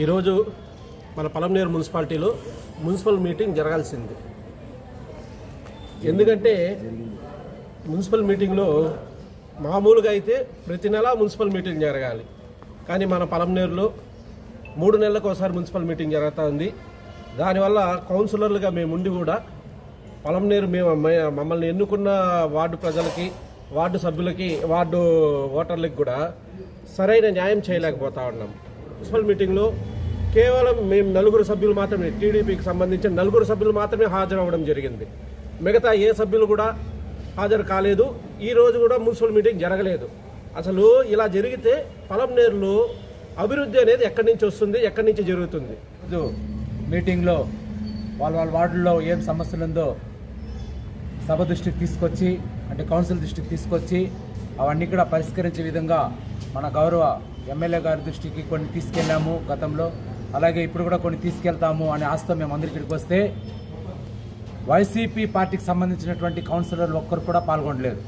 ఈరోజు మన పలంనేరు మున్సిపాలిటీలో మున్సిపల్ మీటింగ్ జరగాల్సింది. ఎందుకంటే మున్సిపల్ మీటింగ్లో మామూలుగా అయితే ప్రతి నెల మున్సిపల్ మీటింగ్ జరగాలి. కానీ మన పలంనేరులో మూడు నెలలకు ఒకసారి మున్సిపల్ మీటింగ్ జరుగుతూ ఉంది. దానివల్ల కౌన్సిలర్లుగా మేము ఉండి కూడా పలంనేరు మేము మమ్మల్ని ఎన్నుకున్న వార్డు ప్రజలకి వార్డు సభ్యులకి వార్డు ఓటర్లకి కూడా సరైన న్యాయం చేయలేకపోతా ఉన్నాం. మున్సిపల్ మీటింగ్లో కేవలం మేము నలుగురు సభ్యులు మాత్రమే టీడీపీకి సంబంధించిన నలుగురు సభ్యులు మాత్రమే హాజరవ్వడం జరిగింది. మిగతా ఏ సభ్యులు కూడా హాజరు కాలేదు. ఈ రోజు కూడా మున్సిపల్ మీటింగ్ జరగలేదు. అసలు ఇలా జరిగితే పలంనేరులో అభివృద్ధి అనేది ఎక్కడి నుంచి వస్తుంది ఎక్కడి నుంచి జరుగుతుంది? మీటింగ్లో వాళ్ళ వాళ్ళ వార్డుల్లో ఏం సమస్యలు ఉందో సభ దృష్టికి తీసుకొచ్చి అంటే కౌన్సిల్ దృష్టికి తీసుకొచ్చి అవన్నీ కూడా పరిష్కరించే విధంగా మన గౌరవ ఎమ్మెల్యే గారి దృష్టికి కొన్ని తీసుకెళ్ళాము గతంలో. అలాగే ఇప్పుడు కూడా కొన్ని తీసుకెళ్తాము అనే ఆస్తో మేము అందరి ఇక్కడికి వస్తే వైసీపీ పార్టీకి సంబంధించినటువంటి కౌన్సిలర్లు ఒక్కరు కూడా పాల్గొనలేదు.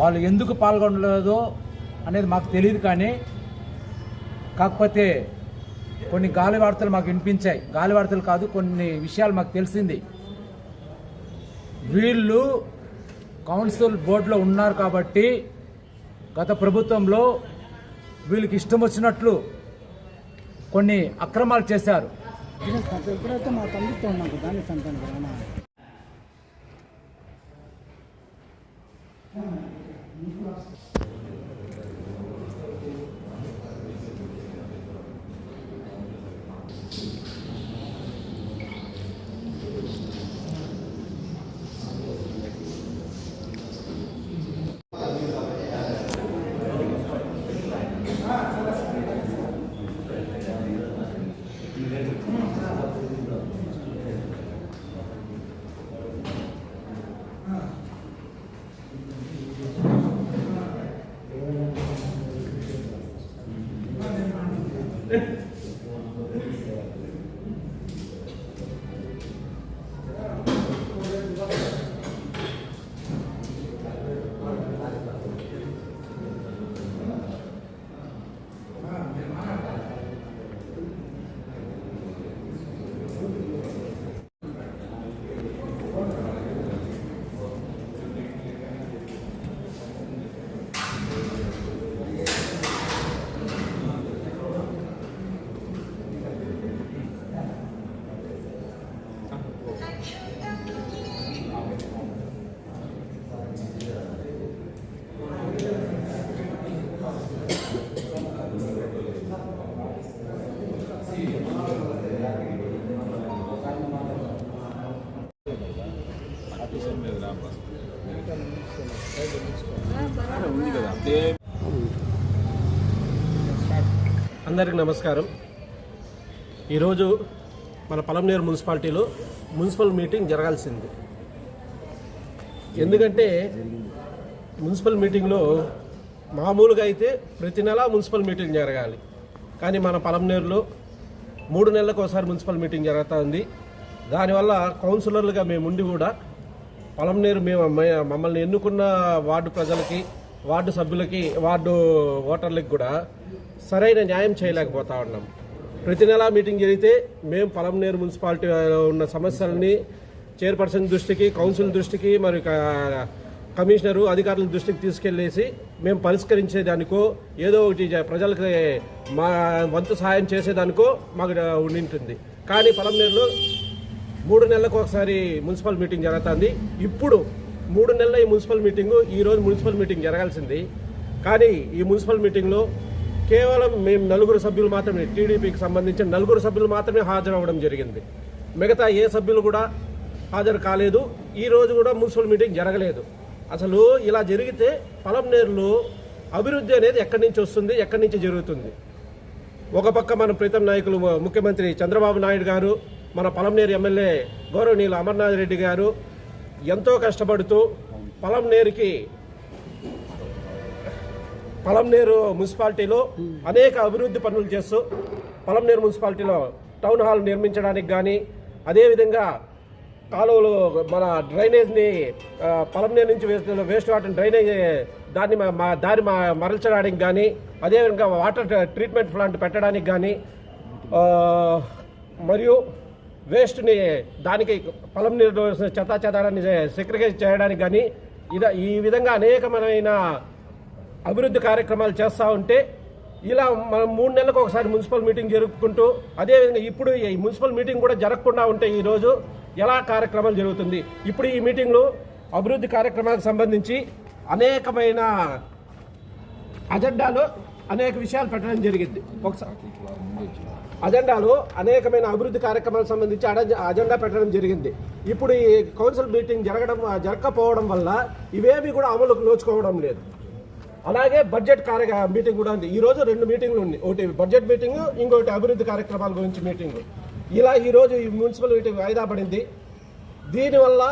వాళ్ళు ఎందుకు పాల్గొనలేదో అనేది మాకు తెలియదు కానీ కాకపోతే కొన్ని గాలి వార్తలు మాకు వినిపించాయి. గాలి వార్తలు కాదు కొన్ని విషయాలు మాకు తెలిసింది. వీళ్ళు కౌన్సిల్ బోర్డులో ఉన్నారు కాబట్టి గత ప్రభుత్వంలో వీళ్ళకి ఇష్టం వచ్చినట్లు కొన్ని అక్రమాలు చేశారు. అందరికీ నమస్కారం. ఈరోజు మన పలంనేరు మున్సిపాలిటీలో మున్సిపల్ మీటింగ్ జరగాల్సింది. ఎందుకంటే మున్సిపల్ మీటింగ్లో మామూలుగా అయితే ప్రతి నెల మున్సిపల్ మీటింగ్ జరగాలి. కానీ మన పలంనేరులో మూడు నెలలకు ఒకసారి మున్సిపల్ మీటింగ్ జరుగుతూ ఉంది. దానివల్ల కౌన్సిలర్లుగా మేము ఉండి కూడా పలంనేరు మేము మమ్మల్ని ఎన్నుకున్న వార్డు ప్రజలకి వార్డు సభ్యులకి వార్డు ఓటర్లకి కూడా సరైన న్యాయం చేయలేకపోతా ఉన్నాం. ప్రతి నెల మీటింగ్ జరిగితే మేము పలంనేరు మున్సిపాలిటీలో ఉన్న సమస్యలని చైర్పర్సన్ దృష్టికి కౌన్సిల్ దృష్టికి మరి కమిషనరు అధికారుల దృష్టికి తీసుకెళ్ళేసి మేము పరిష్కరించేదానికో ఏదో ఒకటి జ- ప్రజలకి మా వంతు సహాయం చేసేదానికో మాకు ఉండింటుంది. కానీ పలంనేరులో మూడు నెలలకు ఒకసారి మున్సిపల్ మీటింగ్ జరుగుతుంది. ఇప్పుడు మూడు నెలల ఈ మున్సిపల్ మీటింగు ఈ రోజు మున్సిపల్ మీటింగ్ జరగాల్సింది. కానీ ఈ మున్సిపల్ మీటింగ్లో కేవలం మేము నలుగురు సభ్యులు మాత్రమే టీడీపీకి సంబంధించిన నలుగురు సభ్యులు మాత్రమే హాజరవ్వడం జరిగింది. మిగతా ఏ సభ్యులు కూడా హాజరు కాలేదు. ఈ రోజు కూడా మున్సిపల్ మీటింగ్ జరగలేదు. అసలు ఇలా జరిగితే పలంనేరులో అభివృద్ధి అనేది ఎక్కడి నుంచి వస్తుంది ఎక్కడి నుంచి జరుగుతుంది? ఒక పక్క మన ప్రీతం నాయకులు ముఖ్యమంత్రి చంద్రబాబు నాయుడు గారు మన పలంనేరు ఎమ్మెల్యే గౌరవనీయులు అమర్నాథ్ రెడ్డి గారు ఎంతో కష్టపడుతూ పలంనేరుకి పలంనేరు మున్సిపాలిటీలో అనేక అభివృద్ధి పనులు చేస్తూ పలంనేరు మున్సిపాలిటీలో టౌన్ హాల్ నిర్మించడానికి కానీ అదేవిధంగా కాలువలు మన డ్రైనేజ్ని పలంనేరు నుంచి వేస్ట్ వేస్ట్ వాటర్ డ్రైనేజ్ దాన్ని మా- దారి మా మరల్చడానికి కానీ అదేవిధంగా వాటర్ ట్రీట్మెంట్ ప్లాంట్ పెట్టడానికి కానీ మరియు వేస్ట్ని దానికి పొలం నీరు చెత్తా చెదారాన్ని సెక్రిగేట్ చేయడానికి కానీ ఇద ఈ విధంగా అనేకమైన అభివృద్ధి కార్యక్రమాలు చేస్తూ ఉంటే ఇలా మనం మూడు నెలలకు ఒకసారి మున్సిపల్ మీటింగ్ జరుపుకుంటూ అదేవిధంగా ఇప్పుడు ఈ మున్సిపల్ మీటింగ్ కూడా జరగకుండా ఉంటే ఈరోజు ఎలా కార్యక్రమాలు జరుగుతుంది? ఇప్పుడు ఈ మీటింగ్లో అభివృద్ధి కార్యక్రమాలకు సంబంధించి అనేకమైన అజెండాలో అనేక విషయాలు పెట్టడం జరిగింది. ఒకసారి అజెండాలో అనేకమైన అభివృద్ధి కార్యక్రమాలకు సంబంధించి అజెండా పెట్టడం జరిగింది. ఇప్పుడు ఈ కౌన్సిల్ మీటింగ్ జరగడం జరగకపోవడం వల్ల ఇవేమీ కూడా అమలుకు నోచుకోవడం లేదు. అలాగే బడ్జెట్ కార్య మీటింగ్ కూడా ఉంది. ఈరోజు రెండు మీటింగ్లు ఉన్నాయి. ఒకటి బడ్జెట్ మీటింగ్ ఇంకొకటి అభివృద్ధి కార్యక్రమాల గురించి మీటింగ్. ఇలా ఈ రోజు ఈ మున్సిపల్ మీటింగ్ వాయిదా పడింది. దీనివల్ల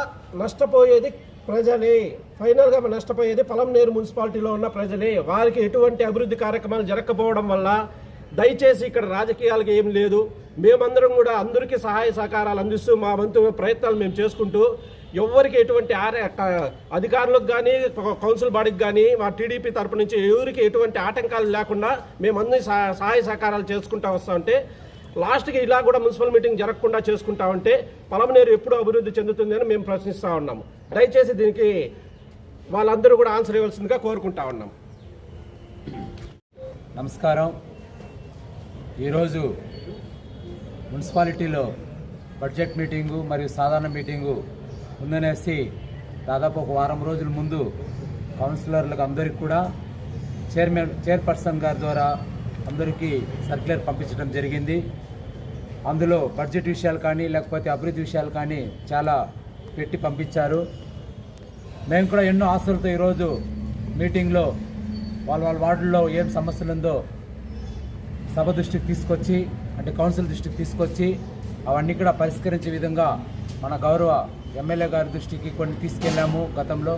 నష్టపోయేది ప్రజలే. ఫైనల్గా నష్టపోయేది పొలంనేరు మున్సిపాలిటీలో ఉన్న ప్రజలే. వారికి ఎటువంటి అభివృద్ధి కార్యక్రమాలు జరగకపోవడం వల్ల దయచేసి ఇక్కడ రాజకీయాలకు ఏం లేదు. మేమందరం కూడా అందరికీ సహాయ సహకారాలు అందిస్తూ మా వంతు ప్రయత్నాలు మేము చేసుకుంటూ ఎవరికి ఎటువంటి అధికారులకు కానీ కౌన్సిల్ బాడీకి కానీ మా టీడీపీ తరపు నుంచి ఎవరికి ఎటువంటి ఆటంకాలు లేకుండా మేమందరి సహాయ సహకారాలు చేసుకుంటా వస్తామంటే లాస్ట్కి ఇలా కూడా మున్సిపల్ మీటింగ్ జరగకుండా చేసుకుంటా ఉంటే పొలంనేరు ఎప్పుడు అభివృద్ధి చెందుతుంది అని మేము ప్రశ్నిస్తూ ఉన్నాము. దయచేసి దీనికి వాళ్ళందరూ కూడా ఆన్సర్ ఇవ్వాల్సిందిగా కోరుకుంటా ఉన్నాం నమస్కారం. ఈరోజు మున్సిపాలిటీలో బడ్జెట్ మీటింగు మరియు సాధారణ మీటింగు ఉందనేసి దాదాపు ఒక వారం రోజుల ముందు కౌన్సిలర్లకు అందరికీ కూడా చైర్మన్ చైర్పర్సన్ గారి ద్వారా అందరికీ సర్క్యులర్ పంపించడం జరిగింది. అందులో బడ్జెట్ విషయాలు కానీ లేకపోతే అభివృద్ధి విషయాలు కానీ చాలా పెట్టి పంపించారు. మేము కూడా ఎన్నో ఆశలతో ఈరోజు మీటింగ్లో వాళ్ళ వాళ్ళ వార్డుల్లో ఏం సమస్యలు ఉందో సభ దృష్టికి తీసుకొచ్చి అంటే కౌన్సిల్ దృష్టికి తీసుకొచ్చి అవన్నీ కూడా పరిష్కరించే విధంగా మన గౌరవ ఎమ్మెల్యే గారి దృష్టికి కొన్ని తీసుకెళ్ళాము గతంలో.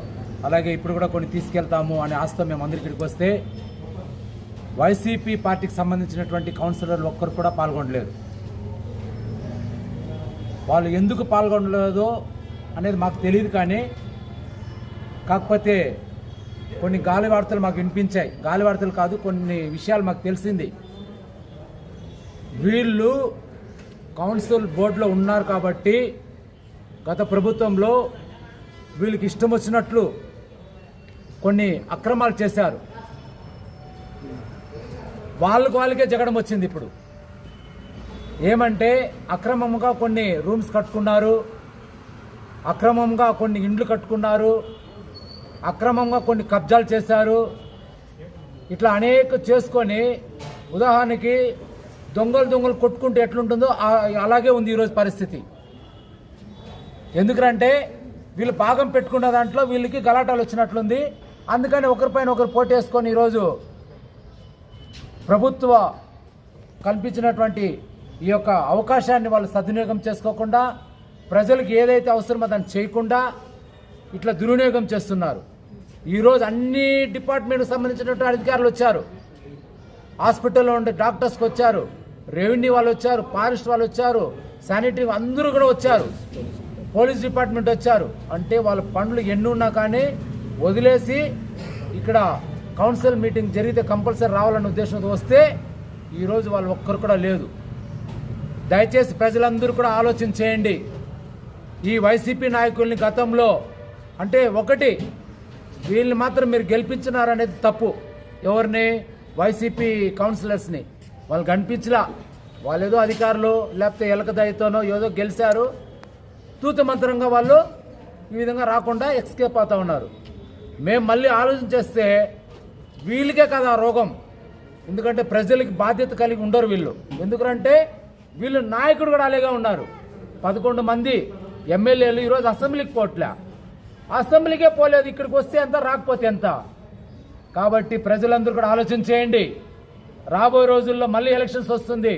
అలాగే ఇప్పుడు కూడా కొన్ని తీసుకెళ్తాము అనే ఆస్తో మేము అందరి వస్తే వైసీపీ పార్టీకి సంబంధించినటువంటి కౌన్సిలర్లు ఒక్కరు కూడా పాల్గొనలేదు. వాళ్ళు ఎందుకు పాల్గొనలేదో అనేది మాకు తెలియదు కానీ కాకపోతే కొన్ని గాలి వార్తలు మాకు వినిపించాయి. గాలి వార్తలు కాదు కొన్ని విషయాలు మాకు తెలిసింది. వీళ్ళు కౌన్సిల్ బోర్డులో ఉన్నారు కాబట్టి గత ప్రభుత్వంలో వీళ్ళకి ఇష్టం వచ్చినట్లు కొన్ని అక్రమాలు చేశారు. వాళ్ళకు వాళ్ళకే జగడం వచ్చింది ఇప్పుడు. ఏమంటే అక్రమంగా కొన్ని రూమ్స్ కట్టుకున్నారు అక్రమంగా కొన్ని ఇండ్లు కట్టుకున్నారు అక్రమంగా కొన్ని కబ్జాలు చేశారు. ఇట్లా అనేక చేసుకొని ఉదాహరణకి దొంగలు దొంగలు కొట్టుకుంటే ఎట్లుంటుందో అలాగే ఉంది ఈరోజు పరిస్థితి. ఎందుకంటే వీళ్ళు భాగం పెట్టుకున్న దాంట్లో వీళ్ళకి గలాటాలు వచ్చినట్లుంది. అందుకని ఒకరిపైన ఒకరు పోటేసుకొని ఈరోజు ప్రభుత్వ కల్పించినటువంటి ఈ యొక్క అవకాశాన్ని వాళ్ళు సద్వినియోగం చేసుకోకుండా ప్రజలకు ఏదైతే అవసరమో దాన్ని చేయకుండా ఇట్లా దుర్వినియోగం చేస్తున్నారు. ఈరోజు అన్ని డిపార్ట్మెంట్కి సంబంధించినటువంటి అధికారులు వచ్చారు. హాస్పిటల్లో ఉండే డాక్టర్స్కి వచ్చారు. రెవెన్యూ వాళ్ళు వచ్చారు ఫారెస్ట్ వాళ్ళు వచ్చారు శానిటరీ అందరూ కూడా వచ్చారు. పోలీస్ డిపార్ట్మెంట్ వచ్చారు. అంటే వాళ్ళ పనులు ఎన్ని ఉన్నా కానీ వదిలేసి ఇక్కడ కౌన్సిల్ మీటింగ్ జరిగితే కంపల్సరీ రావాలనే ఉద్దేశంతో వస్తే ఈరోజు వాళ్ళు ఒక్కరు కూడా లేదు. దయచేసి ప్రజలందరూ కూడా ఆలోచన చేయండి. ఈ వైసీపీ నాయకుల్ని గతంలో అంటే ఒకటి వీళ్ళని మాత్రం మీరు గెలిపించినారనేది తప్పు. ఎవరిని? వైసీపీ కౌన్సిలర్స్ని. వాళ్ళు కనిపించలా. వాళ్ళు ఏదో అధికారులు లేకపోతే ఎలకదయతోనో ఏదో గెలిచారు. తూత మంత్రంగా వాళ్ళు ఈ విధంగా రాకుండా ఎక్స్కేప్ అవుతూ ఉన్నారు. మేము మళ్ళీ ఆలోచన చేస్తే వీళ్ళకే కదా రోగం. ఎందుకంటే ప్రజలకి బాధ్యత కలిగి ఉండరు వీళ్ళు. ఎందుకంటే వీళ్ళు నాయకుడు కూడా అలాగే ఉన్నారు. పదకొండు మంది ఎమ్మెల్యేలు ఈరోజు అసెంబ్లీకి పోట్లే. అసెంబ్లీకే పోలేదు ఇక్కడికి వస్తే ఎంత రాకపోతే ఎంత కాబట్టి ప్రజలందరూ కూడా ఆలోచన చేయండి. రాబోయే రోజుల్లో మళ్ళీ ఎలక్షన్స్ వస్తుంది.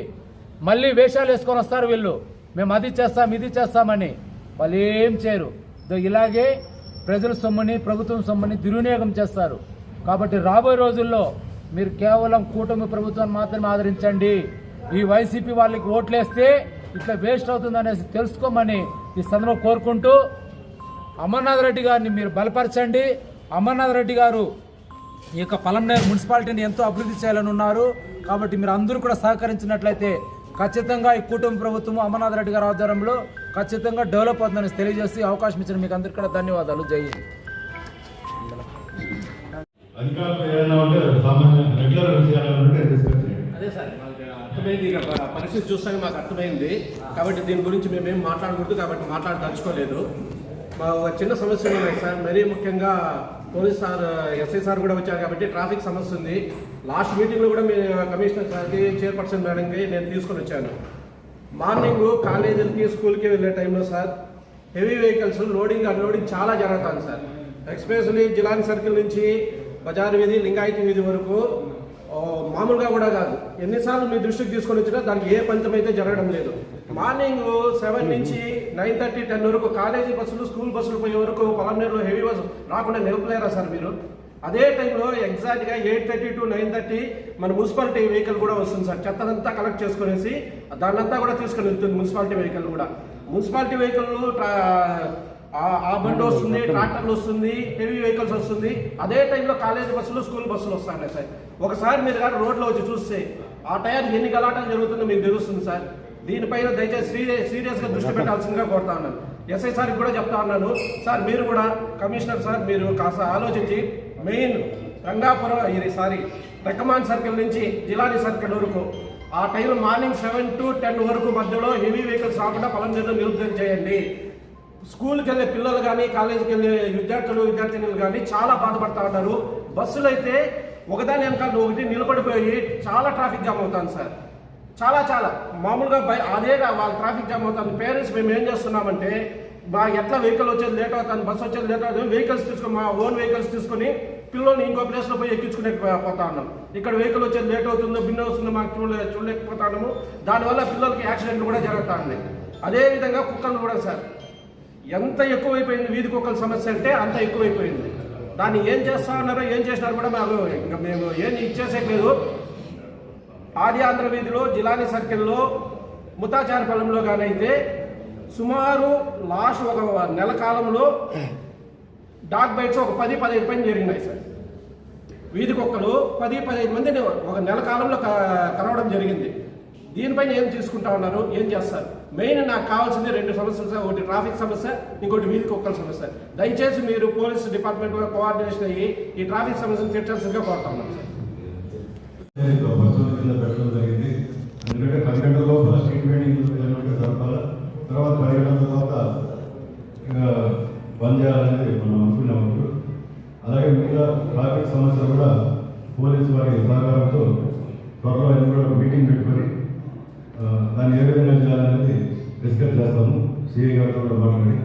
మళ్ళీ వేషాలు వేసుకొని వస్తారు వీళ్ళు. మేము అది చేస్తాం ఇది చేస్తామని. వాళ్ళు ఏం చేయరు ఇలాగే ప్రజల సొమ్ముని ప్రభుత్వం సొమ్ముని దుర్వినియోగం చేస్తారు. కాబట్టి రాబోయే రోజుల్లో మీరు కేవలం కూటమి ప్రభుత్వాన్ని మాత్రమే ఆదరించండి. ఈ వైసీపీ వాళ్ళకి ఓట్లేస్తే ఇట్లా వేస్ట్ అవుతుంది తెలుసుకోమని ఈ సందర్భంగా కోరుకుంటూ అమర్నాథ్ రెడ్డి గారిని మీరు బలపరచండి. అమర్నాథ్ రెడ్డి గారు ఈ యొక్క పలంనేరు మున్సిపాలిటీని ఎంతో అభివృద్ధి చేయాలని ఉన్నారు. కాబట్టి మీరు అందరూ కూడా సహకరించినట్లయితే ఖచ్చితంగా ఈ కూటమి ప్రభుత్వం అమర్నాథ్ రెడ్డి గారి ఆధ్వర్యంలో ఖచ్చితంగా డెవలప్ అవుతుందని తెలియజేసి అవకాశం ఇచ్చిన మీకు అందరికీ కూడా ధన్యవాదాలు. జై హింద్. అదే సార్ మాకు అర్థమైంది ఇక పరిస్థితి చూస్తాక మాకు అర్థమైంది. కాబట్టి దీని గురించి మేమేం మాట్లాడకూడదు కాబట్టి మాట్లాడదలుచుకోలేదు. మా ఒక చిన్న సమస్యలు ఉన్నాయి సార్ మరీ ముఖ్యంగా పోలీస్ సార్ ఎస్ఐ సార్ కూడా వచ్చారు కాబట్టి ట్రాఫిక్ సమస్య ఉంది. లాస్ట్ మీటింగ్లో కూడా మీ కమిషనర్ సార్కి చైర్పర్సన్ మేడంకి నేను తీసుకొని వచ్చాను. మార్నింగ్ కాలేజీలకి స్కూల్కి వెళ్ళే టైంలో sir heavy vehicles loading unloading చాలా జరుగుతుంది సార్. ఎక్స్పెషల్లీ జిలాంగ్ సర్కిల్ నుంచి బజార్ వీధి లింగాయతీ వీధి వరకు మామూలుగా కూడా కాదు. ఎన్నిసార్లు మీ దృష్టికి తీసుకొని వచ్చినా దానికి ఏ పంతం అయితే జరగడం లేదు. మార్నింగ్ సెవెన్ నుంచి నైన్ థర్టీ టెన్ వరకు కాలేజీ బస్సులు స్కూల్ బస్సులు పోయే వరకు పొలంనేరులో హెవీ బస్సు రాకుండా నిలపలేరా సార్ మీరు? అదే టైంలో ఎగ్జాక్ట్గా eight thirty to nine thirty మన మున్సిపాలిటీ వెహికల్ కూడా వస్తుంది సార్. చెత్తనంతా కలెక్ట్ చేసుకునేసి దాన్నంతా కూడా తీసుకొని వెళ్తుంది మున్సిపాలిటీ వెహికల్ కూడా. మున్సిపాలిటీ వెహికల్ ఆ బండి వస్తుంది ట్రాక్టర్లు వస్తుంది హెవీ వెహికల్స్ వస్తుంది. అదే టైంలో కాలేజీ బస్సులు స్కూల్ బస్సులు వస్తాయి సార్. ఒకసారి మీరు కానీ రోడ్లో వచ్చి చూస్తే ఆ టైంకి ఎన్ని గలాటాలు జరుగుతుందో మీకు తెలుస్తుంది సార్. దీనిపైన దయచేసి సీరియస్గా దృష్టి పెట్టాల్సిందిగా కోరుతా ఉన్నాను. ఎస్ఐ సార్కి కూడా చెప్తా ఉన్నాను. సార్ మీరు కూడా కమిషనర్ సార్ మీరు కాస్త ఆలోచించి మెయిన్ రంగాపురం ఇది సారీ రెక్కమాన్ సర్కిల్ నుంచి జిలాని సర్కిల్ వరకు. ఆ time morning seven to ten వరకు మధ్యలో హెవీ వెహికల్స్ రాకుండా పొలం మీద నిరుద్ధం చేయండి. స్కూల్కి వెళ్ళే పిల్లలు కానీ కాలేజీకి వెళ్ళే విద్యార్థులు విద్యార్థినులు కానీ చాలా బాధపడతా ఉంటారు బస్సులు అయితే ఒకదాని వెనకాల ఒకటి నిలబడిపోయి చాలా ట్రాఫిక్ జామ్ అవుతాను సార్. చాలా చాలా. మామూలుగా బై అదే వాళ్ళ ట్రాఫిక్ జామ్ అవుతుంది. పేరెంట్స్ మేము ఏం చేస్తున్నామంటే బా ఎట్లా వెహికల్ వచ్చేది లేట్ అవుతుంది బస్సు వచ్చేది లేట్ అవుతుంది వెహికల్స్ తీసుకొని మా ఓన్ వెహికల్స్ తీసుకొని పిల్లల్ని ఇంకో ప్లేస్లో పోయి ఎక్కించుకునే పోతా ఉన్నాం ఇక్కడ వెహికల్ వచ్చేది లేట్ అవుతుందో భిన్న వస్తుందో మాకు చూడలే చూడలేకపోతాము దానివల్ల పిల్లలకి యాక్సిడెంట్లు కూడా జరుగుతూ ఉన్నాయి అదేవిధంగా కుక్కలు కూడా సార్. ఎంత ఎక్కువైపోయింది వీధి కుక్కల సమస్య అంటే అంత ఎక్కువైపోయింది. దాన్ని ఏం చేస్తా ఉన్నారో ఏం చేసినారో కూడా మాకు ఇంకా మేము ఏం ఇచ్చేసేయలేదు ఆది ఆంధ్ర వీధిలో జిలాని సర్కిల్లో ముతాచారపల్లంలో కానైతే సుమారు లాస్ట్ ఒక నెల కాలంలో డాగ్ బైట్స్ ఒక పది పదిహేను పైన జరిగినాయి సార్. వీధి కుక్కలు పది పదిహేను మందిని ఒక నెల కాలంలో క- జరిగింది. దీనిపైన ఏం తీసుకుంటా ఉన్నారు ఏం చేస్తారు? మెయిన్ నాకు కావాల్సింది రెండు సమస్యలు సార్ ఒకటి ట్రాఫిక్ సమస్య ఇంకోటి వీధి కుక్కల సమస్య. దయచేసి మీరు పోలీస్ డిపార్ట్మెంట్ కోఆర్డినేషన్ అయ్యి ఈ ట్రాఫిక్ సమస్యను తీర్చాల్సిందిగా కోరుతా ఉన్నాం సార్. ఒక కింద పెట్టడం జరిగింది. ఎందుకంటే పది గంటల లోపల స్ట్రీట్ వెయిటింగ్ ఏదైనా జరపాలి తర్వాత పది గంటల తర్వాత ఇక బంద్ చేయాలనేది మనం అనుకున్నాము అలాగే మిగతా ట్రాఫిక్ సమస్యలు కూడా పోలీసు వారి సహకారంతో త్వరలో ఆయన కూడా మీటింగ్ పెట్టుకొని దాన్ని ఏ విధంగా చేయాలనేది డిస్కస్ చేస్తాము. సిఐ గారితో కూడా మాట్లాడి.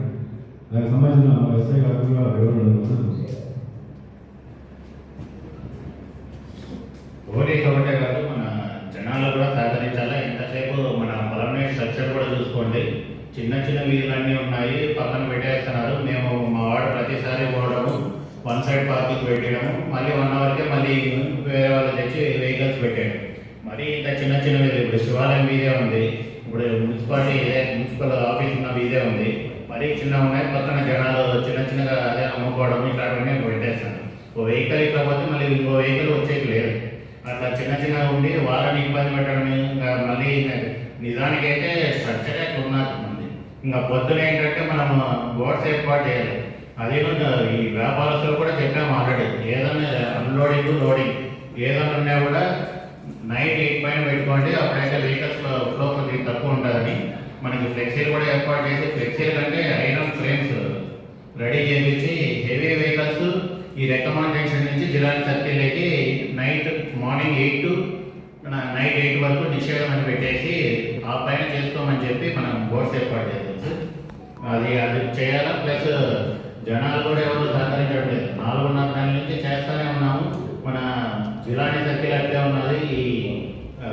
దానికి సంబంధించిన ఎస్ఐ గారికి కూడా వివరణ ఇస్తాము. ఒకటే కాదు మన జనాలు కూడా సహకరించాలా? ఎంతసేపు మన పొలంనే స్ట్రక్చర్ కూడా చూసుకోండి. చిన్న చిన్న వీధులన్నీ ఉన్నాయి పక్కన పెట్టేస్తున్నారు. మేము మా వాడు ప్రతిసారి పోవడము వన్ సైడ్ పార్కింగ్ పెట్టడము మళ్ళీ వన్ అవర్కే మళ్ళీ వేరే వాళ్ళు తెచ్చి వెహికల్స్ పెట్టాడు మరి ఇంత చిన్న చిన్న వీధి ఇప్పుడు శివాలయం వీధే ఉంది ఇప్పుడు మున్సిపాలిటీ మున్సిపల్ ఆఫీస్ ఉన్న వీధే ఉంది. మరి చిన్న ఉన్నాయి పక్కన జనాలు చిన్న చిన్నగా అదే అమ్ముకోవడం ఇట్లాంటివన్నీ పెట్టేస్తాను ఓ వెహికల్ ఇట్లా పోతే మళ్ళీ ఇంకో వెహికల్ వచ్చేది లేదు. అట్లా చిన్న చిన్నగా ఉండి వాళ్ళని ఇబ్బంది పెట్టడం ఇంకా మళ్ళీ నిజానికి నిజానికైతే స్ట్రక్చర్ అట్లా మంది. ఇంకా పొద్దున ఏంటంటే మనం బోర్డ్స్ ఏర్పాటు చేయాలి. అదే ఈ వ్యాపారస్తులు కూడా చెప్పాము ఆల్రెడీ ఏదైనా అన్లోడింగ్ లోడింగ్ ఏదైనా ఉన్నా కూడా నైట్ ఎయిట్ పైన పెట్టుకోండి అప్పుడైతే వెహికల్స్ ఫ్లో కొద్దిగా తక్కువ ఉంటుందని. మనకి ఫ్లెక్సీలు కూడా ఏర్పాటు చేసి ఫ్లెక్సీలు కంటే ఐరన్ ఫ్రేమ్స్ రెడీ చేయించి హెవీ వెహికల్స్ ఈ రెక్కమాన్ జంక్షన్ నుంచి జిల్లా సర్కిల్కి night morning eight to night eight వరకు నిషేధం అని పెట్టేసి ఆ పైన చేసుకోమని చెప్పి మనం బోర్డ్స్ ఏర్పాటు చేయాలి అది అది చేయాలా? ప్లస్ జనాలు కూడా ఎవరు సహకరించడం లేదు నాలుగున్నర దాని నుంచి చేస్తూనే ఉన్నాము. మన జిల్లాని సర్కిల్ అట్లే ఉన్నది. ఈ ఆ,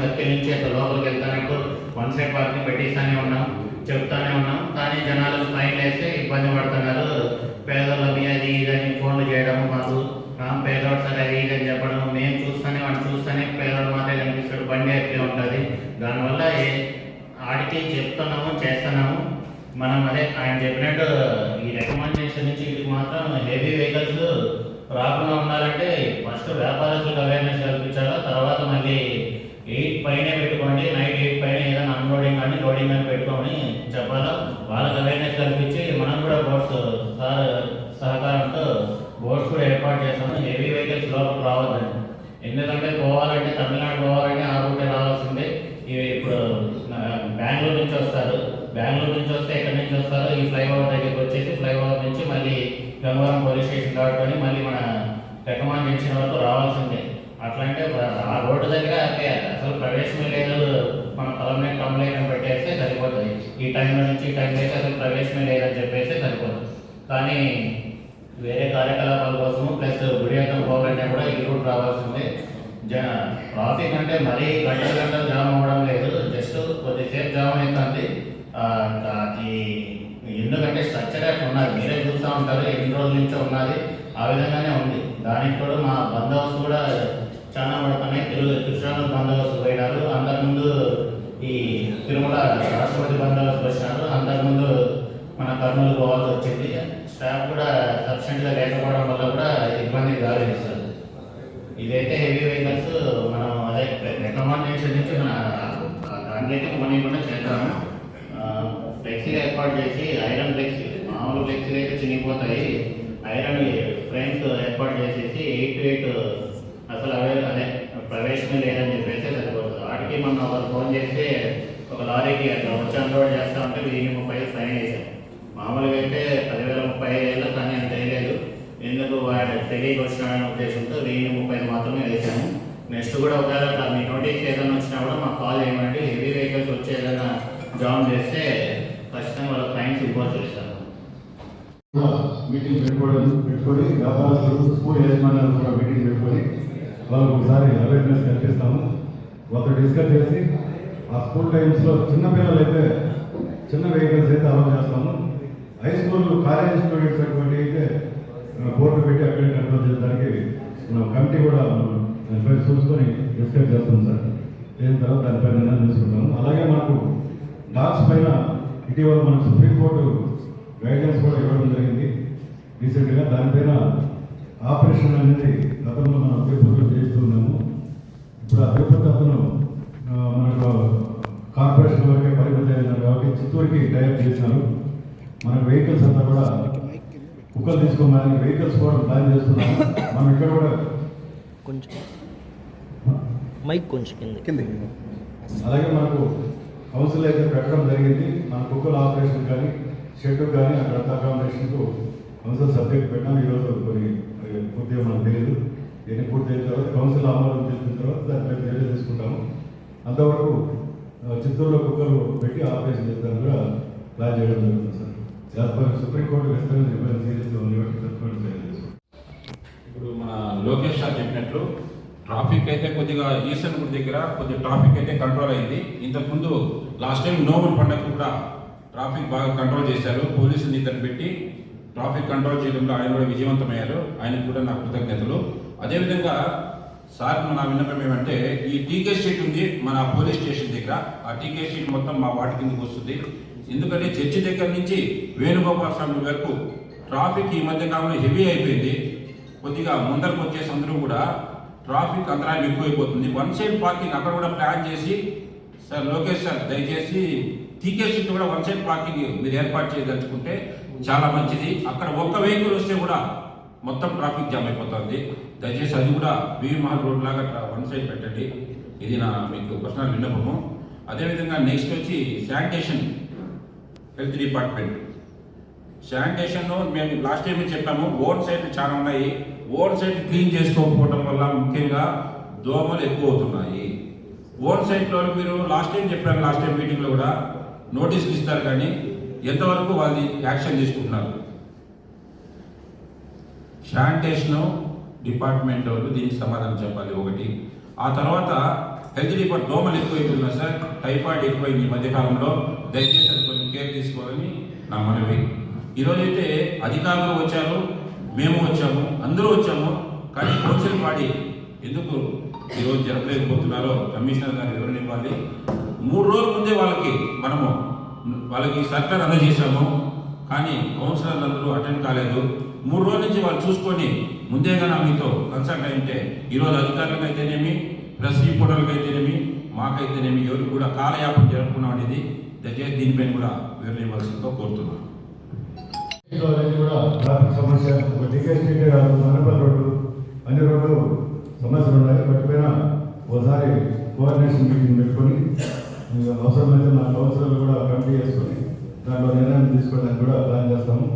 సర్కిల్ నుంచి అక్కడ లోపలికి వెళ్తానంటూ వన్ సైడ్ పార్కింగ్ పెట్టిస్తానే ఉన్నాం చెప్తానే ఉన్నాం. కానీ జనాలు ఫైన్ వేస్తే ఇబ్బంది పడుతున్నారు. పేదలకి అది ఇదని ఫోన్లు చేయడం మాకు ఆ, పేదవాడు సరే అది ఇదని అని చెప్పడం. మేము చూస్తానే వాడు చూస్తానే పేదవాడు మాత్రమే కనిపిస్తాడు. బండి అయితే ఉంటుంది? దానివల్ల ఆడికి చెప్తున్నాము చేస్తున్నాము. మనం అదే ఆయన చెప్పినట్టు ఈ రికమెండేషన్ నుంచి ఇది మాత్రం హెవీ వెహికల్స్ రాకుండా ఉండాలంటే ఫస్ట్ వ్యాపారస్తులకు అవేర్నెస్ కల్పించాలా? తర్వాత మళ్ళీ ఎయిట్ పైనే పెట్టుకోండి నైట్ ఎయిట్ పైన ఏదైనా అన్లోడింగ్ కానీ లోడింగ్ కానీ పెట్టుకోమని చెప్పాలా? వాళ్ళకి అవేర్నెస్ కల్పించి మనం కూడా బోర్డ్స్ సార్ సహకారంతో బోర్డ్స్ కూడా ఏర్పాటు చేస్తాము. హెవీ వెహికల్స్ లోపలికి రావద్దండి. ఎందుకంటే పోవాలంటే తమిళనాడు పోవాలంటే ఆ రూటే రావాల్సిందే. ఇవి ఇప్పుడు బెంగళూరు నుంచి వస్తారు. బెంగళూరు నుంచి వస్తే ఎక్కడి నుంచి వస్తారో? ఈ ఫ్లైఓవర్ దగ్గరికి వచ్చేసి ఫ్లైఓవర్ నుంచి మళ్ళీ గంగవరం పోలీస్ స్టేషన్ దాటుకొని మళ్ళీ మన రికమాండ్ ఇచ్చిన వరకు రావాల్సిందే. అట్లంటే ఆ రోడ్డు దగ్గర అసలు ప్రవేశమే లేదు. మన పర్మనెంట్ కంప్లైంట్ పెట్టేస్తే సరిపోతుంది. ఈ టైంలో నుంచి ఈ టైం అయితే అసలు ప్రవేశమే లేదని చెప్పేస్తే సరిపోతుంది. కానీ వేరే కార్యకలాపాల కోసము ప్లస్ గుడి గుడియాతం పోవాలంటే కూడా ఈ రూట్ రావాల్సిందే. జ ట్రాఫిక్ అంటే మరీ గంటలు గంటలు జామ్ అవ్వడం లేదు. జస్ట్ కొద్దిసేపు జామ్ అవుతుంది అది ఎందుకంటే స్ట్రక్చర్ అట్లా ఉన్నది. మీరే చూస్తూ ఉంటారు ఎన్ని రోజుల నుంచో ఉన్నది. ఆ విధంగానే ఉంది. దానికి కూడా మా బందోబస్తు కూడా చాలా పడుతున్నాయి తిరుగు కృష్ణాలు బందోబస్తు పోయినారు అంతకుముందు ఈ తిరుమల రాష్ట్రపతి బందోబస్తు వచ్చినారు. అంతకుముందు మన కర్నూలు పోవాల్సి వచ్చింది. స్టాఫ్ కూడా సఫిషియెంట్గా లేకపోవడం వల్ల కూడా ఇబ్బంది దారిస్తుంది ఇదైతే హెవీ వెహికల్స్. మనం అదే రికమెండేషన్ నుంచి మన దాంట్లోకి మనీ కూడా చేద్దాము. ఫ్లెక్సీలు ఏర్పాటు చేసి ఐరన్ ఫ్లెక్సీ మామూలు ఫ్లెక్సీలు అయితే చినిగిపోతాయి. ఐరన్ ఫ్రేమ్స్ ఏర్పాటు చేసేసి ఎయిట్ టు ఎయిట్ అసలు అవే అదే ప్రవేశమే లేదని చెప్పేసి సరిపోతుంది. వాటికి మనం ఒకరు ఫోన్ చేస్తే ఒక లారీకి అట్లా వచ్చి అన్లోడ్ చేస్తా ఉంటే వెయ్యి ముప్పై ఫైన్ వేసాం మామూలుగా అయితే పదివేల ముప్పై ఐదు కానీ అంత వేయలేదు ఎందుకు వాడు తెలియక వచ్చినాడనే ఉద్దేశంతో వెయ్యి ముప్పై ఐదు మాత్రమే వేసాము నెక్స్ట్ కూడా ఒకవేళ మీ నోటీస్ ఏదైనా వచ్చినా కూడా మాకు కాల్ చేయమండి. హెవీ వెహికల్స్ వచ్చి ఏదైనా జామ్ చేస్తే ఖచ్చితంగా వాళ్ళ ఫైన్స్ ఇంపోజ్ చేస్తాము. మీటింగ్ పెట్టుకోవడం పెట్టుకొని వ్యాపారస్తులు స్కూల్ యజమానులు కూడా మీటింగ్ పెట్టుకొని వాళ్ళకు ఒకసారి అవేర్నెస్ కల్పిస్తాము. వాళ్ళతో డిస్కస్ చేసి ఆ స్కూల్ టైమ్స్లో చిన్నపిల్లలు అయితే చిన్న వెహికల్స్ అయితే అలౌ చేస్తాము. హై స్కూల్ కాలేజ్ స్టూడెంట్స్ అటువంటి అయితే బోర్డు పెట్టి అక్కడ కంట్రోల్ చేయడానికి మనం కమిటీ కూడా దానిపై చూసుకొని డిస్కస్ చేస్తాం సార్. అయిన తర్వాత దానిపై నిర్ణయం తీసుకుంటాము. అలాగే మనకు డాక్స్ పైన ఇటీవల మనకు సుప్రీంకోర్టు గైడెన్స్ కూడా ఇవ్వడం జరిగింది. రీసెంట్గా దానిపైన ఆపరేషన్ అనేది గతంలో మనం తిరుపతిలో చేస్తున్నాము ఇప్పుడు ఆ తిరుపతి అతను ఆ, మనకు కార్పొరేషన్ వరకే పరిమితి అయినారు కాబట్టి చిత్తూరుకి టైప్ చేసినారు. మన వెహికల్స్ అంతా కూడా కుక్కలు తీసుకోమని వెహికల్స్ కూడా ప్లాన్ చేస్తున్నాము మనం ఇక్కడ కూడా కొంచెం. మైక్ కొంచెం కింద అలాగే మనకు కౌన్సిల్ అయితే పెట్టడం జరిగింది. మన కుక్కల ఆపరేషన్ కానీ షెడ్ కానీ అక్కడ అకామిడేషన్కు కౌన్సిల్ సబ్జెక్ట్ పెట్టాం ఈరోజు కొన్ని పూర్తిగా మనకు తెలియదు దీన్ని పూర్తయిన తర్వాత కౌన్సిల్ ఆమోదం చేసిన తర్వాత దానిపై చర్య తీసుకుంటాము. అంతవరకు చిత్తూరులో కుక్కలు పెట్టి ఆపరేషన్ చేస్తాను కూడా ప్లాన్ చేయడం జరుగుతుంది సార్. యాజ్ సుప్రీంకోర్టు విస్తరణ రిపేర్ సీరీస్ ఇప్పుడు మన లోకేష్ సార్ చెప్పినట్లు ట్రాఫిక్ అయితే కొద్దిగా ఈస్టర్న్ గుడి దగ్గర కొద్దిగా ట్రాఫిక్ అయితే కంట్రోల్ అయింది. ఇంతకుముందు లాస్ట్ టైం నోముల పండగ కూడా ట్రాఫిక్ బాగా కంట్రోల్ చేశారు. పోలీసులు ఇద్దరు పెట్టి ట్రాఫిక్ కంట్రోల్ చేయడంలో ఆయన కూడా విజయవంతమయ్యారు. ఆయనకు కూడా నా కృతజ్ఞతలు. అదేవిధంగా సార్ నా విన్నపం ఏమంటే ఈ టీకే షీట్ ఉంది మన పోలీస్ స్టేషన్ దగ్గర. ఆ టీకే షీట్ మొత్తం మా వాటి కిందకి వస్తుంది. ఎందుకంటే చర్చి దగ్గర నుంచి వేణుగోపాల స్వామి వరకు ట్రాఫిక్ ఈ మధ్య కాలంలో హెవీ అయిపోయింది. కొద్దిగా ముందరకు వచ్చేసి అందరూ కూడా ట్రాఫిక్ అంతరాయం ఎక్కువైపోతుంది. వన్ సైడ్ పార్కింగ్ అక్కడ కూడా ప్లాన్ చేసి సార్ లోకేష్ సార్ దయచేసి టీకే షీట్ కూడా వన్ సైడ్ పార్కింగ్ మీరు ఏర్పాటు చేయదలుచుకుంటే చాలా మంచిది. అక్కడ ఒక్క వెహికల్ వస్తే కూడా మొత్తం ట్రాఫిక్ జామ్ అయిపోతుంది. దయచేసి అది కూడా బీవీ మహల్ రోడ్ లాగా వన్ సైడ్ పెట్టండి. ఇది నా మీకు పర్సనల్ విన్నపము. అదేవిధంగా నెక్స్ట్ వచ్చి శానిటేషన్ హెల్త్ డిపార్ట్మెంట్. శానిటేషన్ మేము లాస్ట్ టైం చెప్పాము ఓన్ సైడ్ చాలా ఉన్నాయి. ఓన్ సైడ్ క్లీన్ చేసుకోకపోవడం వల్ల ముఖ్యంగా దోమలు ఎక్కువ అవుతున్నాయి. ఓన్ సైట్లో మీరు లాస్ట్ టైం చెప్పాను లాస్ట్ టైం మీటింగ్లో కూడా నోటీసులు ఇస్తారు కానీ ఎంతవరకు వాళ్ళని యాక్షన్ తీసుకుంటున్నారు? శానిటేషను డిపార్ట్మెంట్ వాళ్ళు దీనికి సమాధానం చెప్పాలి ఒకటి. ఆ తర్వాత హెల్త్ డిపార్ట్ దోమలు ఎక్కువైపోతున్నాయి సార్ టైఫాయిడ్ ఎక్కువైంది ఈ మధ్యకాలంలో దయచేసి అది కొంచెం కేర్ తీసుకోవాలని నా మనవి. ఈరోజైతే అధికారులు వచ్చారు మేము వచ్చాము అందరూ వచ్చాము కానీ కౌన్సిల్ బాడీ ఎందుకు ఈరోజు జరపలేకపోతున్నారో కమిషనర్ గారు వివరణ ఇవ్వాలి. మూడు రోజుల ముందే వాళ్ళకి మనము వాళ్ళకి సర్కార్ అందజేశాము కానీ కౌన్సిలర్లు అందరూ అటెండ్ కాలేదు. మూడు రోజుల నుంచి వాళ్ళు చూసుకొని ముందేగా నా మీతో కన్సల్ట్ అయితే ఈరోజు అధికారులకు అయితేనేమి ప్రెస్ రిపోర్టర్లకు అయితేనేమి మాకైతేనేమి ఎవరికి కూడా కాలయాపం జరుపుకున్నాం అనేది దయచేసి దీనిపైన కూడా వివరణ ఇవ్వాల్సిందిగా కోరుతున్నాను. కూడా సమస్య ఒక రోడ్డు అన్ని రోడ్లు సమస్యలు ఉన్నాయి. వాటి ఒకసారి కోఆర్డినేషన్ మీటింగ్ పెట్టుకొని అవసరమైతే మా కౌన్సిలర్లు కూడా కమిటీ చేసుకొని దాంట్లో నిర్ణయం తీసుకోవడానికి కూడా ప్లాన్ చేస్తాము.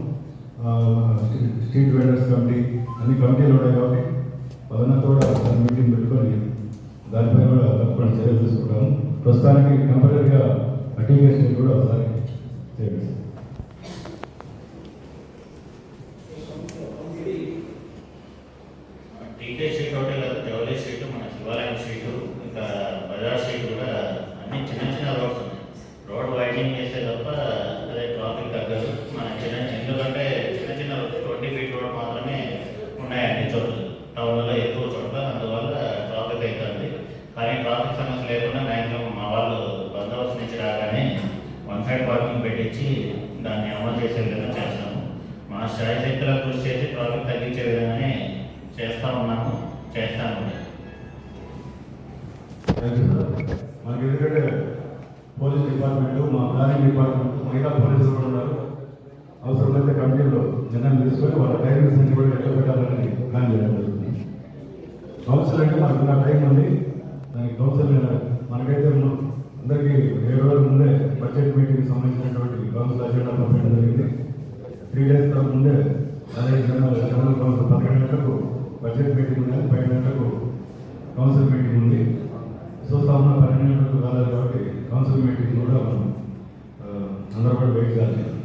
స్ట్రీట్ వెండర్స్ కమిటీ అన్ని కమిటీలు ఉన్నాయి కాబట్టి అదంతా కూడా దాని మీటింగ్ పెట్టుకొని దానిపై కూడా తప్పకుండా చర్యలు తీసుకుంటాము. ప్రస్తుతానికి టెంపరీగా అటీవేషన్ కూడా ఒకసారి చేయండి టీకే స్ట్రీట్ డిపార్ట్మెంట్ మహిళా పోలీసులు కూడా ఉన్నారు. అవసరమైతే కమిటీలో జనాన్ని తీసుకొని వాళ్ళ టైమింగ్స్ అన్ని కూడా ఎక్కడ పెట్టాలని ప్లాన్ చేయడం జరుగుతుంది. కౌన్సిల్ అంటే మనకున్న టైం ఉంది. దానికి కౌన్సిల్ మనకైతే అందరికీ ఏడు రోజుల ముందే బడ్జెట్ మీటింగ్ సంబంధించినటువంటి కౌన్సిల్ అజెండా పంపించడం జరిగింది. త్రీ డేస్ తర్వాత ముందే అదే జనరల్ జనరల్ కౌన్సిల్ పన్నెండు గంటలకు బడ్జెట్ మీటింగ్ ఉంది పన్నెండు గంటలకు కౌన్సిల్ మీటింగ్ ఉంది. చూస్తా ఉన్న పన్నెండు గంటలకు కాలేదు కాబట్టి కౌన్సిల్ మీటింగ్ కూడా మనం అందరూ కూడా వెయిట్ చేయాలి